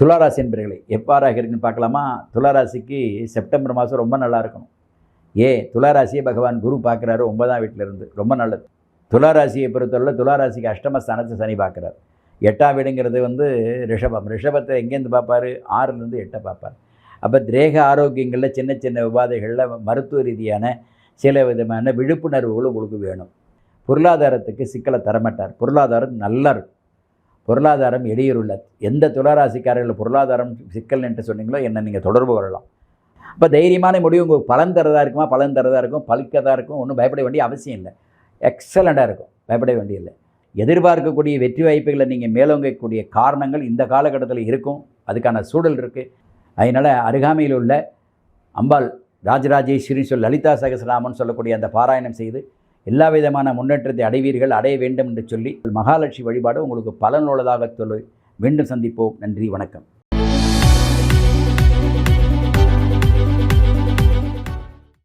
துளாராசி என்பர்களை எவ்வாறாக இருக்குன்னு பார்க்கலாமா? துளாராசிக்கு செப்டம்பர் மாதம் ரொம்ப நல்லா இருக்கணும். ஏ துளாராசியை பகவான் குரு பார்க்குறாரு ஒன்பதாம் வீட்டில் இருந்து ரொம்ப நல்லது. துளாராசியை பொறுத்தவரை துளாராசிக்கு அஷ்டமஸ்தானத்தை சனி பார்க்குறாரு. எட்டாம் வீடுங்கிறது வந்து ரிஷபம். ரிஷபத்தை எங்கேருந்து பார்ப்பாரு? ஆறுலேருந்து எட்டை பார்ப்பார். அப்போ திரேக ஆரோக்கியங்களில் சின்ன சின்ன உபாதைகளில் மருத்துவ ரீதியான சில விதமான விழிப்புணர்வுகள் உங்களுக்கு வேணும். பொருளாதாரத்துக்கு சிக்கலை தரமாட்டார். பொருளாதாரம் நல்லா இருக்கும். பொருளாதாரம் இடையூறுள்ள எந்த துளராசிக்காரர்கள் பொருளாதாரம் சிக்கல் என்று சொன்னீங்களோ என்ன நீங்கள் தொடர்பு கொள்ளலாம். அப்போ தைரியமான முடிவு உங்களுக்கு பலன் தரதா இருக்குமா? பலன் தரதாக இருக்கும் பழுக்கதாக இருக்கும் ஒன்றும் பயப்பட வேண்டிய அவசியம் இல்லை. எக்ஸலண்ட்டாக இருக்கும் பயப்பட வேண்டியதில்லை எதிர்பார்க்கக்கூடிய வெற்றி வாய்ப்புகளை நீங்கள் மேலோங்கக்கூடிய காரணங்கள் இந்த காலகட்டத்தில் இருக்கும் அதுக்கான சூழல் இருக்குது அதனால் அருகாமையில் உள்ள அம்பாள் ராஜராஜேஸ்வரின்னு சொல் லலிதா சகசராமன் சொல்லக்கூடிய அந்த பாராயணம் செய்து எல்லா விதமான முன்னேற்றத்தை அடைவீர்கள் அடைய வேண்டும் என்று சொல்லி மகாலட்சுமி வழிபாடு உங்களுக்கு பலனுள்ளதாக சொல்லி மீண்டும் சந்திப்போம். நன்றி வணக்கம்.